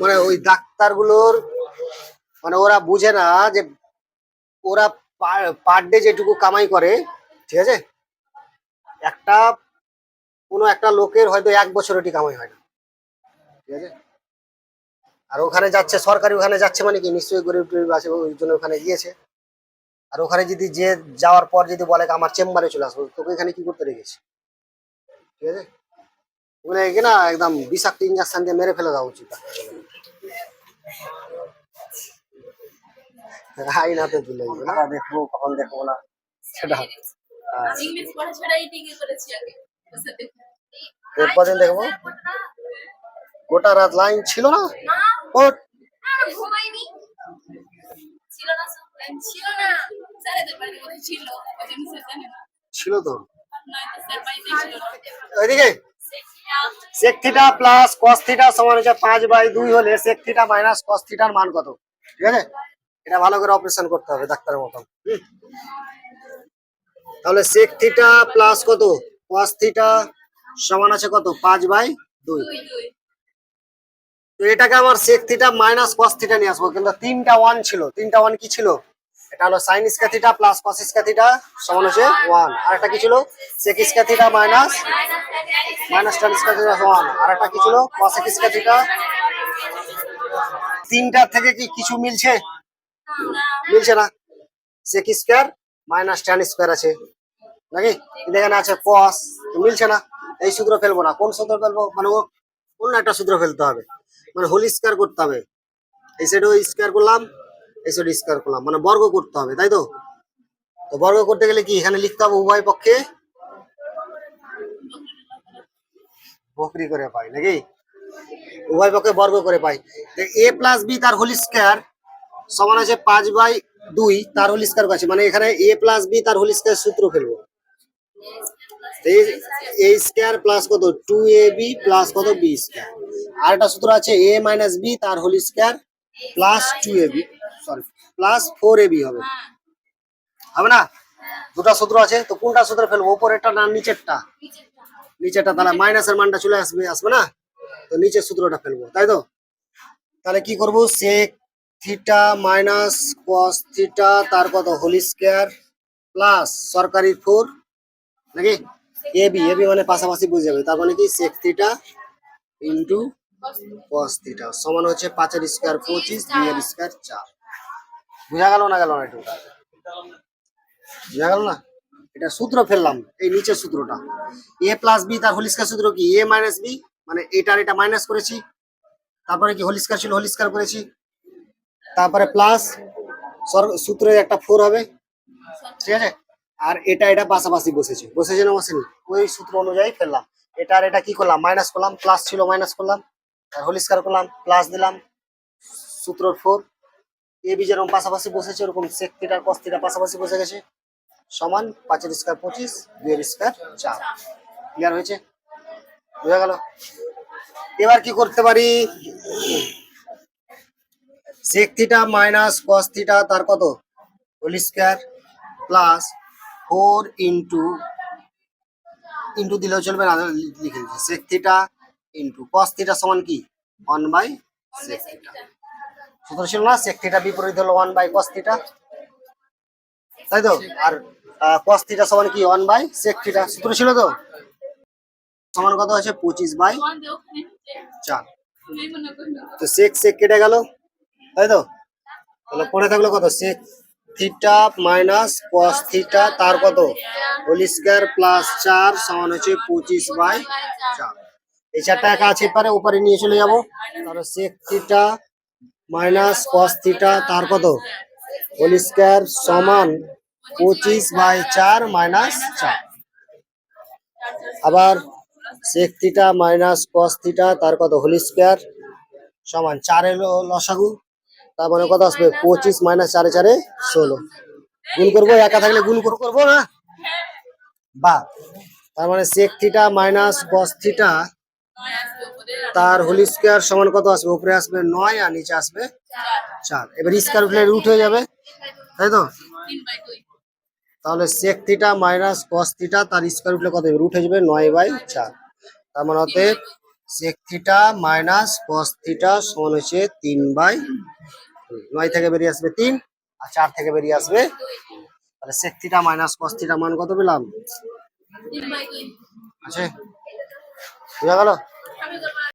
মানে ওই ডাক্তারগুলোর মানে ওরা বুঝে না যে ওরা পার ডে যেটুকু কামাই করে, ঠিক আছে? একটা, কোনো একটা লোকের হয়তো এক বছর ওটি কামাই হয় না, ঠিক আছে? আর ওখানে যাচ্ছে, সরকারি ওখানে যাচ্ছে মানে কি? নিশ্চয়ই গরিব টরিব আছে, ওই জন্য ওখানে গিয়েছে। আর ওখানে যদি যে যাওয়ার পর যদি বলে, আমার চেম্বারে চলে আসব, তোকে এখানে কি করতে রেখেছি? ঠিক আছে? ওখানে কি না একদম বিষাক্ত ইঞ্জেকশন দিয়ে মেরে ফেলে দেওয়া উচিত। আইনাতে তুলে দিবে না? দেখব কখন দেখব না। সেটা। হ্যাঁ। কদিন দেখব। গোটা রাত লাইন ছিল না? ছিল তো। নয়তো sec theta plus cos theta সমান হচ্ছে পাঁচ বাই দুই হলে সেক থিটা মাইনাস কস থিটার মান কত? ঠিক আছে? এটা ভালো করে অপারেশন করতে হবে ডাক্তারের মতন। তাহলে সেক থিটা প্লাস কত? কস থিটা সমান আছে কত? পাঁচ বাই দুই। তো এটাকে আমার sec theta minus cos theta নিয়ে আসব। কিন্তু তিনটা ওয়ান ছিল। তিনটা ওয়ান কি ছিল? এটা হলো sine square theta plus cos square theta সমান হচ্ছে ওয়ান আর একটা কি ছিল? Sec square theta minus minus tan square theta সমান। আর একটা কি ছিল? কসেক স্কোয়ার থিটা তিনটা থেকে কি কিছু মিলছে? মিলছে না। Sec square minus tan square আছে। নাকি? এখানে আছে কস মিলছে না। এই সূত্র ফেলব না। কোন সূত্র ফেলব? মানে ও অন্য একটা সূত্র ফেলতে হবে। মানে হোল স্কোয়ার করতে হবে। এই সাইডে স্কোয়ার করলাম। এই সাইডে স্কোয়ার করলাম। মানে বর্গ করতে হবে, তাই তো? তো বর্গ করতে গেলে কি, এখানে লিখতে হবে উভয় পক্ষে? বকরি করে পাই, নাকি? উভয় পক্ষে বর্গ করে পাই। এ প্লাস বি তার হোল স্কোয়ার সমান আছে পাঁচ বাই দুই, তার হোল স্কোয়ার আছে মানে এখানে এ প্লাস বি তার হোল স্কোয়ার সূত্র ফেলব। এ স্কোয়ার প্লাস কত? টু এ বি প্লাস কত? বি স্কোয়ার আর একটা সূত্র আছে এ মাইনাস বি তার whole square plus two A B sorry plus four A B হবে। হবে না? দুটা সূত্র আছে, তো কোনটা সূত্র ফেলব? উপরেরটা না নিচেরটা? নিচেরটা তাহলে মাইনাসের মানটা চলে আসবে আসবে না? তো নিচের সূত্রটা ফেলব, তাই তো? তাহলে কি করব? sec theta minus cos theta তার কত? হোল স্কয়ার প্লাস সরকারি ফোর নাকি? এবি এবি মানে পাশাপাশি বুঝে যাবে, তার মানে কি? sec থিটা ইন্টু থিটা সমান হচ্ছে পাঁচের স্কয়ার পঁচিশ, দুইয়ের স্কয়ার চার। বুঝা গেল না গেল না একটু? বুঝা গেল না? এটা সূত্র ফেললাম, এই নিচের সূত্রটা। এ প্লাস বি তার হোল স্কয়ার সূত্র কি? এ মাইনাস বি মানে এটার এটা মাইনাস করেছি। তারপরে কি হোল ছিল? হোল স্কয়ার করেছি। তারপরে প্লাস সূত্রে একটা ফোর হবে। ঠিক আছে? আর এটা এটা পাশাপাশি বসেছে। বসেছে না বসেনি? ওই সূত্র অনুযায়ী ফেললাম। এটা আর এটা কি করলাম? মাইনাস করলাম প্লাস ছিল মাইনাস করলাম। হোল স্কয়ার করলাম প্লাস দিলাম সূত্র ফোর এ বি যেরকম পাশাপাশি বসেছে, ওরকম সেক থিটার কস থিটা পাশাপাশি বসে গেছে। সমান পাঁচের স্কয়ার পঁচিশ দুইয়ের স্কয়ার চার। ক্লিয়ার হয়েছে? বোঝা গেল? এবার কি করতে পারি? Sec theta minus cos theta তার কত? Whole square plus four into into দিলেও চলবে না লিখে দিচ্ছি। Sec theta into cos theta সমান কি? ওয়ান বাই সেক থিটা সূত্র ছিল না সেক থিটা বিপরীত হলো ওয়ান বাই কস থিটা তাই তো? আর কস থিটা সমান কি? ওয়ান বাই সেক থিটা সূত্র ছিল তো? সমান কত আছে পঁচিশ বাই চার। তো সেক সেক কেটে গেল। তাই তো? তাহলে পড়ে থাকল কত? Sec theta minus cos theta তার কত? হোল স্কয়ার প্লাস চার সমান হচ্ছে পঁচিশ বাই চার। এই চারটা একা আছে পারে উপরে নিয়ে চলে যাব। তাহলে sec theta minus cos theta তার কত? হোল স্কয়ার সমান পঁচিশ বাই চার মাইনাস চার। আবার sec theta minus cos theta তার কত? হোল স্কয়ার সমান চারের ল- লসাগু। তার মানে কত আসবে? পঁচিশ মাইনাস চারে চারে ষোলো। গুণ করব একা থাকলে গুণ করব না? বা তার মানে sec theta minus cos theta তার হোল স্কয়ার সমান কত আসবে? উপরে আসবে নয় আর নিচে আসবে চার। এবার স্কয়ার উঠলে রুট হয়ে যাবে। তাই তো? তাহলে sec theta minus cos theta তার স্কয়ার উঠলে কত রুট হয়ে যাবে নয় বাই চার। তার মানে অতএব sec theta minus cos theta সমান হচ্ছে তিন বাই নয় থেকে বেরিয়ে আসবে তিন আর চার থেকে বেরিয়ে আসবে তাহলে sec theta minus cos theta মান কত পেলাম? আছে? Cuídalo.